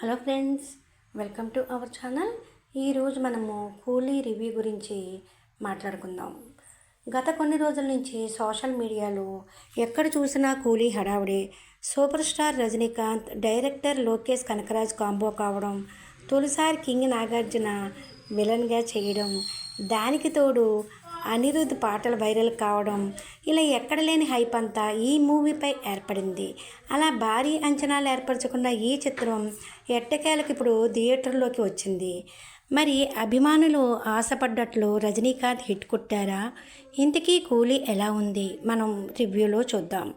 Hello friends welcome to our channel. ఈరోజు మనము కూలీ రివ్యూ గురించి మాట్లాడుకుందాం. గత కొన్ని రోజుల నుంచి సోషల్ మీడియాలో ఎక్కడ చూసినా Coolie హడావుడే. Super star Rajinikanth director Lokesh Kanagaraj combo కావడం తొలిసారి కింగ్ నాగార్జున విలన్గా చేయడం దానికి తోడు అనిరుద్ పాటలు వైరల్ కావడం ఇలా ఎక్కడ లేని హైప్ అంతా ఈ మూవీపై ఏర్పడింది. అలా భారీ అంచనాలు ఏర్పరచకుండా ఈ చిత్రం ఎట్టకేలకు ఇప్పుడు థియేటర్లోకి వచ్చింది. మరి అభిమానులు ఆశపడ్డట్లు రజనీకాంత్ హిట్ కొట్టారా? ఇంతకీ కూలీ ఎలా ఉంది? మనం రివ్యూలో చూద్దాం.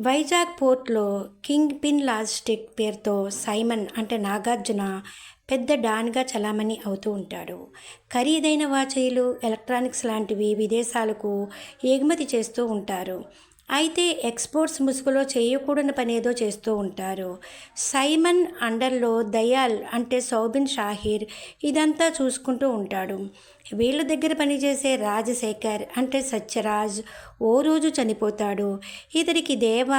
వైజాగ్ పోర్ట్లో కింగ్ పిన్ లాజిస్టిక్ పేరుతో సైమన్ అంటే నాగార్జున పెద్ద డాన్గా చలామణి అవుతూ ఉంటాడు. ఖరీదైన వాచీలు ఎలక్ట్రానిక్స్ లాంటివి విదేశాలకు ఎగుమతి చేస్తూ ఉంటారు. అయితే ఎక్స్పోర్ట్స్ ముసుగులో చేయకూడని పనేదో చేస్తూ ఉంటారు. సైమన్ అండర్లో దయాల్ అంటే సౌబిన్ షాహీర్ ఇదంతా చూసుకుంటూ ఉంటాడు. వీళ్ళ దగ్గర పనిచేసే రాజశేఖర్ అంటే సత్యరాజ్ ఓ రోజు చనిపోతాడు. ఇతడికి దేవ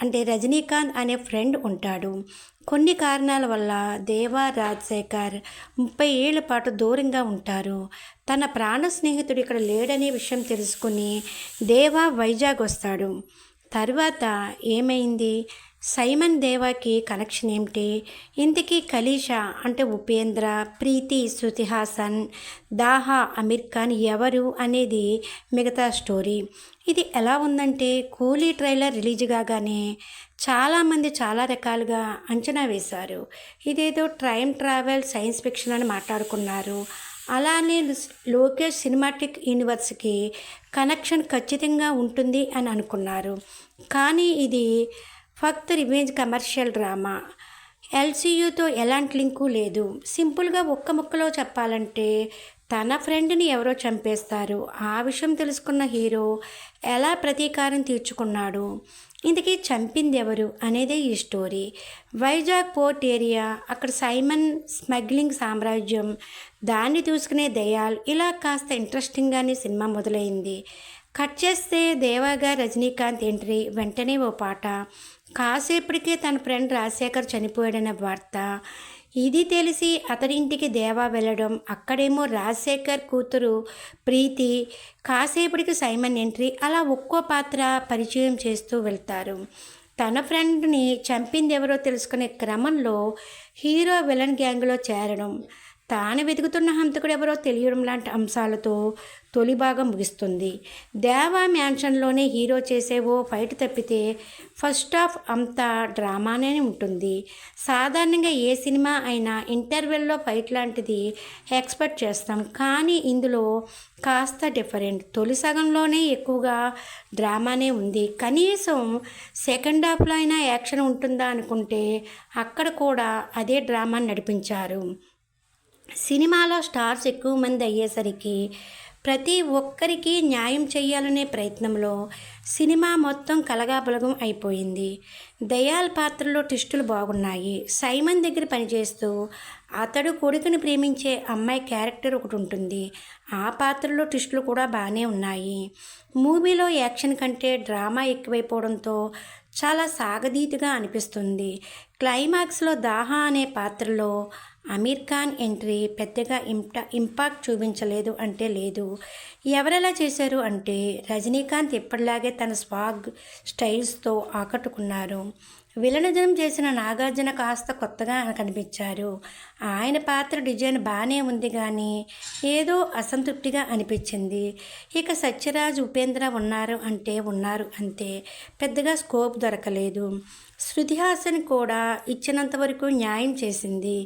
అంటే రజనీకాంత్ అనే ఫ్రెండ్ ఉంటాడు. కొన్ని కారణాల వల్ల దేవా రాజశేఖర్ ముప్పై ఏళ్ళ పాటు దూరంగా ఉంటారు. తన ప్రాణ స్నేహితుడు ఇక్కడ లేడనే విషయం తెలుసుకుని దేవా వైజాగ్ వస్తాడు. తర్వాత ఏమైంది? సైమన్ దేవాకి కనెక్షన్ ఏమిటి? ఇంతకీ కలీషా అంటే ఉపేంద్ర ప్రీతి శృతి హాసన్ దాహా అమీర్ ఖాన్ ఎవరు అనేది మిగతా స్టోరీ. ఇది ఎలా ఉందంటే కూలీ ట్రైలర్ రిలీజ్ కాగానే చాలామంది చాలా రకాలుగా అంచనా వేశారు. ఇదేదో ట్రైమ్ ట్రావెల్ సైన్స్ ఫిక్షన్ అని మాట్లాడుకున్నారు. అలానే లోకేష్ సినిమాటిక్ యూనివర్స్కి కనెక్షన్ ఖచ్చితంగా ఉంటుంది అని అనుకున్నారు. కానీ ఇది ఫక్త్ రివెంజ్ కమర్షియల్ డ్రామా. ఎల్సీయూతో ఎలాంటి లింకు లేదు. సింపుల్గా ఒక్క ముక్కలో చెప్పాలంటే తన ఫ్రెండ్ని ఎవరో చంపేస్తారు. ఆ విషయం తెలుసుకున్న హీరో ఎలా ప్రతీకారం తీర్చుకున్నాడు. ఇంతకీ చంపింది ఎవరు అనేదే ఈ స్టోరీ. వైజాగ్ పోర్ట్ ఏరియా అక్కడ సైమన్ స్మగ్లింగ్ సామ్రాజ్యం దాన్ని చూసుకునే దయాల్ ఇలా కాస్త ఇంట్రెస్టింగ్గానే సినిమా మొదలైంది. కట్ చేస్తే దేవాగా రజనీకాంత్ ఎంట్రీ వెంటనే ఓ పాట. కాసేపటికే తన ఫ్రెండ్ రాజశేఖర్ చనిపోయాడన్న వార్త. ఇది తెలిసి అతని ఇంటికి దేవా వెళ్ళడం అక్కడేమో రాజశేఖర్ కూతురు ప్రీతి కాసేపటికి సైమన్ ఎంట్రీ అలా ఒక్కో పాత్ర పరిచయం చేస్తూ వెళ్తారు. తన ఫ్రెండ్ని చంపింది ఎవరో తెలుసుకునే క్రమంలో హీరో విలన్ గ్యాంగ్లో చేరడం. తాను వెతుకుతున్న హంతకుడు ఎవరో తెలియడం లాంటి అంశాలతో తొలి భాగం ముగిస్తుంది. దేవా మ్యాన్షన్లోనే హీరో చేసే ఓ ఫైట్ తప్పితే ఫస్ట్ హాఫ్ అంతా డ్రామానే ఉంటుంది. సాధారణంగా ఏ సినిమా అయినా ఇంటర్వెల్లో ఫైట్ లాంటిది ఎక్స్పెక్ట్ చేస్తాం. కానీ ఇందులో కాస్త డిఫరెంట్. తొలి సగంలోనే ఎక్కువగా డ్రామానే ఉంది. కనీసం సెకండ్ హాఫ్లో అయినా యాక్షన్ ఉంటుందా అనుకుంటే అక్కడ కూడా అదే డ్రామాని నడిపించారు. సినిమాలో స్టార్స్ ఎక్కువ మంది అయ్యేసరికి ప్రతి ఒక్కరికి న్యాయం చేయాలనే ప్రయత్నంలో సినిమా మొత్తం కలగాబలగం అయిపోయింది. దయాల్ పాత్రలో టిస్టులు బాగున్నాయి. సైమన్ దగ్గర పనిచేస్తూ అతడు కొడుకుని ప్రేమించే అమ్మాయి క్యారెక్టర్ ఒకటి ఉంటుంది. ఆ పాత్రలో టిస్టులు కూడా బాగానే ఉన్నాయి. మూవీలో యాక్షన్ కంటే డ్రామా ఎక్కువైపోవడంతో చాలా సాగదీతుగా అనిపిస్తుంది. క్లైమాక్స్లో దాహా అనే పాత్రలో అమీర్ ఖాన్ ఎంట్రీ పెద్దగా ఇంపా ఇంపాక్ట్ చూపించలేదు అంటే లేదు. ఎవరెలా చేశారు అంటే రజనీకాంత్ ఎప్పటిలాగే తన స్వాగ్ స్టైల్స్తో ఆకట్టుకున్నారు. విలనజనం చేసిన నాగార్జున కాస్త కొత్తగా కనిపించారు. ఆయన పాత్ర డిజైన్ బాగానే ఉంది కానీ ఏదో అసంతృప్తిగా అనిపించింది. ఇక సత్యరాజ్ ఉపేంద్ర ఉన్నారు అంటే ఉన్నారు అంతే. పెద్దగా స్కోప్ దొరకలేదు. శృతిహాసన్ కూడా ఇచ్చినంత వరకు న్యాయం చేసింది.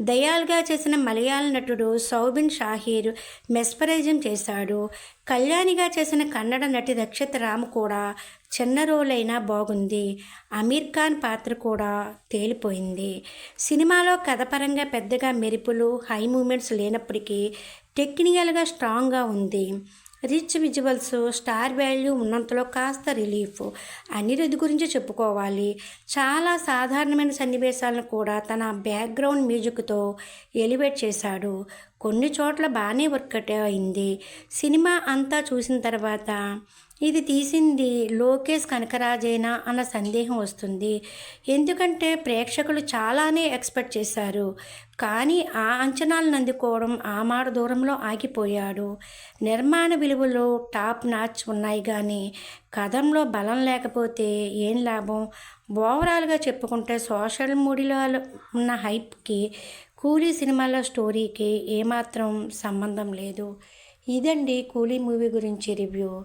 దయాల్గా చేసిన మలయాళ నటుడు సౌబిన్ షాహీర్ మెస్పరైజం చేశాడు. కళ్యాణిగా చేసిన కన్నడ నటి రక్షిత రామ్ కూడా చిన్న రోలైనా బాగుంది. అమీర్ ఖాన్ పాత్ర కూడా తేలిపోయింది. సినిమాలో కథపరంగా పెద్దగా మెరుపులు హై మూమెంట్స్ లేనప్పటికీ టెక్నికల్గా స్ట్రాంగ్గా ఉంది. రిచ్ విజువల్స్ స్టార్ వాల్యూ ఉన్నంతలో కాస్త రిలీఫ్ అనిరుద్ధి గురించి చెప్పుకోవాలి. చాలా సాధారణమైన సన్నివేశాలను కూడా తన బ్యాక్గ్రౌండ్ మ్యూజిక్తో ఎలివేట్ చేశాడు. కొన్ని చోట్ల బాగానే వర్కౌట్ అయింది. సినిమా అంతా చూసిన తర్వాత ఇది తీసింది లోకేష్ కనకరాజేనా అన్న సందేహం వస్తుంది. ఎందుకంటే ప్రేక్షకులు చాలానే ఎక్స్పెక్ట్ చేశారు. కానీ ఆ అంచనాలను అందుకోవడం ఆ మాట దూరంలో ఆగిపోయాడు. నిర్మాణ విలువలు టాప్ నాచ్ ఉన్నాయి కానీ కథంలో బలం లేకపోతే ఏం లాభం? ఓవరాల్గా చెప్పుకుంటే సోషల్ మీడియాలో ఉన్న హైప్కి కూలీ సినిమాల స్టోరీకి ఏమాత్రం సంబంధం లేదు. ఇదండి కూలీ మూవీ గురించి review.